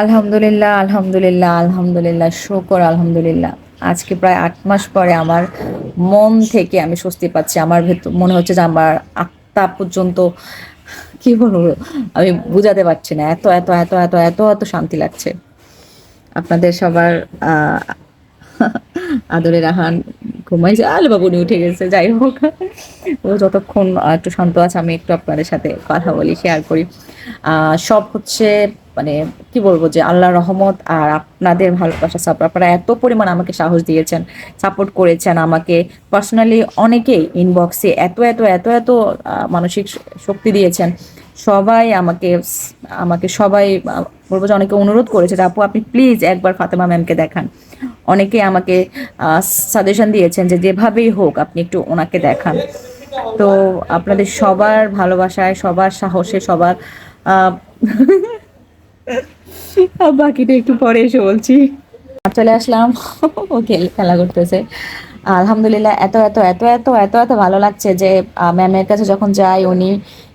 আলহামদুলিল্লাহ আলহামদুলিল্লাহ আলহামদুলিল্লাহ, শুকর, আলহামদুলিল্লাহ। আজকে প্রায় আট মাস পরে আমার মন থেকে আমি স্বস্তি পাচ্ছি। আমার ভেতর মনে হচ্ছে যে আমার আত্মা পর্যন্ত, কি বলব, আমি বুঝাতে পারছি না। এত এত এত এত এত এত শান্তি লাগছে। আপনাদের সবার আদরের আহান ঘুমাইছে আলে বাবুনি উঠে গেছে, যাই হোক। ও যতক্ষণ একটু শান্ত আছে, আমি একটু আপনাদের সাথে কথা বলি শেয়ার করি। সব হচ্ছে মানে কি বলব যে আল্লাহ রহমত আর আপনাদের ভালোবাসা সাপোর্ট আপনারা এত পরিমাণ আমাকে সাহস দিয়েছেন সাপোর্ট করেছেন আমাকে। পার্সোনালি অনেকেই ইনবক্সে এত এত এত এত মানসিক শক্তি দিয়েছেন। সবাই আমাকে আমাকে সবাই বলব যে অনেকে অনুরোধ করেছে আপু, আপনি প্লিজ একবার ফাতেমা ম্যামকে দেখান। অনেকে আমাকে সাজেশন দিয়েছেন যে, যেভাবেই হোক আপনি একটু ওনাকে দেখান। তো আপনাদের সবার ভালোবাসায়, সবার সাহসে, সবার বাকিটা একটু পরে এসে বলছি। চলে আসলাম। ও খেলা করতেছে। আলহামদুলিল্লাহ, এত এত এত এত এত এত ভালো লাগছে যে ম্যামের কাছে যখন যাই, উনি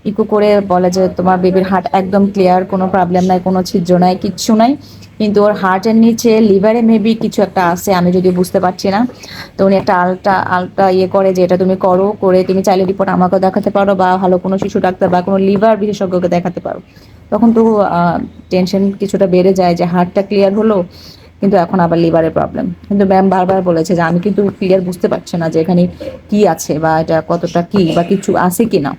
ইকো করে বলে যে, তোমার বেবির হার্ট একদম ক্লিয়ার কোনো প্রবলেম নাই, কোনো ছিদ্র নাই, কিচ্ছু নাই। কিন্তু ওর হার্টের নিচে লিভারে মেবি কিছু একটা আছে, আমি যদি বুঝতে পারছি না। তো উনি একটা আলটা আলটা ইয়ে করে যে, এটা তুমি করো, করে তুমি চাইলে রিপোর্ট আমাকেও দেখাতে পারো বা ভালো কোনো শিশু ডাক্তার বা কোনো লিভার বিশেষজ্ঞকে দেখাতে পারো। তখন তো টেনশন কিছুটা বেড়ে যায় যে হার্টটা ক্লিয়ার হলো, কিন্তু এখন আবার লিভারের প্রবলেম কিন্তু ম্যাম বারবার বলেছে যে আমি কিন্তু ক্লিয়ার বুঝতে পারছি না যে এখানে কি আছে বা এটা কতটা কি বা কিছু আছে কি না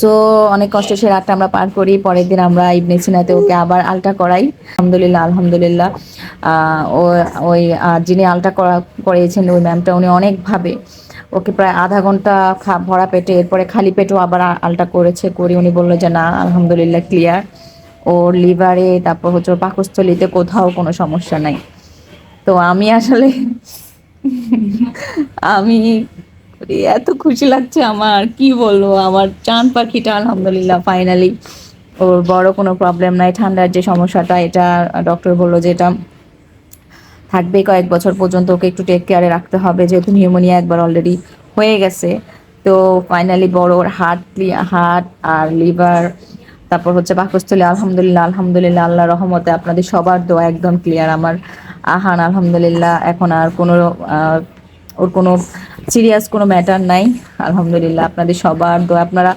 সো অনেক কষ্টে সে রাতটা আমরা পার করি, পরের দিন আমরা ইবনে সিনাতে ওকে আবার আলটা করাই। আলহামদুলিল্লাহ আলহামদুলিল্লাহ ও, ওই যিনি আলটা করা, করিয়েছেন, ওই ম্যামটা উনি অনেকভাবে ওকে প্রায় আধা ঘণ্টা ভরা পেটে, এরপরে খালি পেটও আবার আলটা করেছে করি উনি বলল যে, না, আলহামদুলিল্লাহ ক্লিয়ার ওর লিভারে, তারপর হচ্ছে ওর পাকস্থলিতে কোথাও কোনো সমস্যা নাই। তো আমি আসলে, আমি এত খুশি লাগছে আমার, কি বলব? আমার চান পাখিটা আলহামদুলিল্লাহ ফাইনালি ওর বড় কোনো প্রবলেম নাই, ঠান্ডার যে সমস্যাটা, এটা ডক্টর বলল যে, এটা থাকবে, কয়েক বছর পর্যন্ত ওকে একটু টেক কেয়ারে রাখতে হবে, যেহেতু নিউমোনিয়া একবার অলরেডি হয়ে গেছে। তো ফাইনালি বড় ওর হার্ট হার্ট আর লিভার তারপর হচ্ছে পাকস্থলী, আলহামদুলিল্লাহ আলহামদুলিল্লাহ, আল্লাহ রহমতে আপনাদের সবার দোয়া একদম ক্লিয়ার আমার। আহান, আলহামদুলিল্লাহ, এখন আর কোনো ওর কোনো সিরিয়াস কোনো ম্যাটার নাই। আলহামদুলিল্লাহ, আপনাদের সবার দোয়া। আপনারা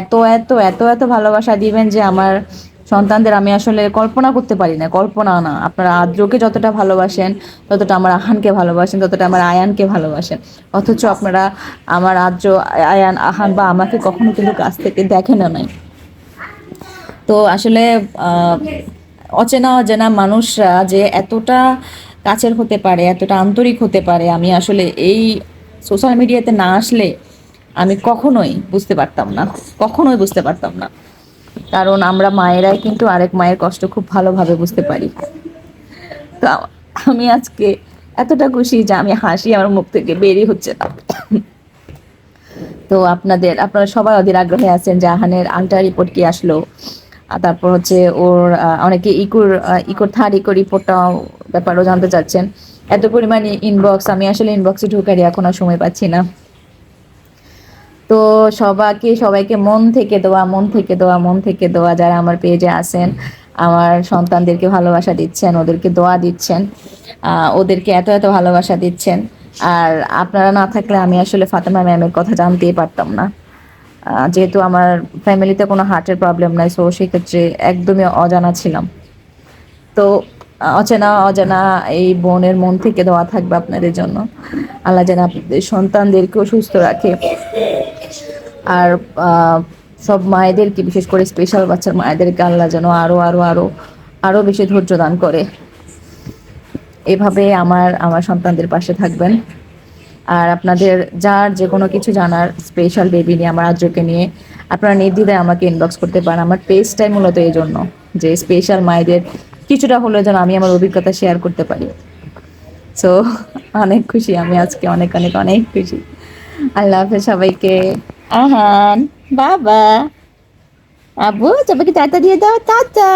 এত এত এত এত ভালোবাসা দিবেন যে আমার সন্তানদের আমি আসলে কল্পনা করতে পারি না, কল্পনা না। আপনারা আদ্রকে যতটা ভালোবাসেন, ততটা আমার আহানকে ভালোবাসেন, ততটা আমার আয়ানকে ভালোবাসেন। অথচ আপনারা আমার আদ্র, আয়ান, আহান বা আমাকে কখনো কিন্তু কাছ থেকে দেখেন নাই। তো আসলে অচেনা অচেনা মানুষরা যে এতটা কাছের হতে পারে, এতটা আন্তরিক হতে পারে, আমি আসলে এই সোশ্যাল মিডিয়াতে না আসলে আমি কখনোই বুঝতে পারতাম না, কখনোই বুঝতে পারতাম না। কারণ আমরা মায়েরাই কিন্তু আরেক মায়ের কষ্ট খুব ভালোভাবে বুঝতে পারি। তো আমি আজকে এতটা খুশি যে আমি হাসি আমার মুখ থেকে বেরিয়ে হচ্ছে না। তো আপনাদের, আপনারা সবাই অধীর আগ্রহে আছেন যে আহানের আলট্রা রিপোর্ট কি আসলো। তারপর হচ্ছে ওর অনেকে ইকুর ইকুর থার্ড ইকোর রিপোর্টটা ব্যাপারও জানতে চাচ্ছেন। এত পরিমাণে ইনবক্স আমি আসলে ইনবক্সে ঢুকারি এখন আর সময় পাচ্ছি না। তো সবাইকে সবাইকে মন থেকে দেওয়া, মন থেকে দেওয়া, মন থেকে দেওয়া যারা আমার পেজে আছেন, আমার সন্তানদেরকে ভালোবাসা দিচ্ছেন, ওদেরকে দোয়া দিচ্ছেন ওদেরকে এত এত ভালোবাসা দিচ্ছেন। আর আপনারা না থাকলে আমি আসলে ফাতেমা ম্যামের কথা জানতেই পারতাম না। যেহেতু আমার ফ্যামিলিতে কোনো হার্টের প্রবলেম নাই সো সেক্ষেত্রে একদমই অজানা ছিলাম। তো অচেনা, অজানা এই বোনের মন থেকে দেওয়া থাকবে আপনাদের জন্য। আল্লাহ যেন আপনাদের সন্তানদেরকেও সুস্থ রাখে। আর সব মায়েদেরকে, বিশেষ করে স্পেশাল বাচ্চার মায়েদেরকে আল্লাহ যেন আরও আরও আরও আরও বেশি ধৈর্য দান করে। এভাবে আমার আমার সন্তানদের পাশে থাকবেন। আর আপনাদের যার যে কোনো কিছু জানার স্পেশাল বেবি নিয়ে, আমার আদ্রকে নিয়ে, আপনারা নির্দ্বিধায় আমাকে ইনবক্স করতে পারেন। আমার পেজটাই মূলত এই জন্য যে স্পেশাল মায়েদের কিছুটা হলেও যেন আমি আমার অভিজ্ঞতা শেয়ার করতে পারি। সো অনেক খুশি আমি আজকে, অনেক অনেক অনেক খুশি। আল্লাহ হাফেজ সবাইকে। আহান বাবা আবু সবাইকে টাটা দিয়ে দাও টাটা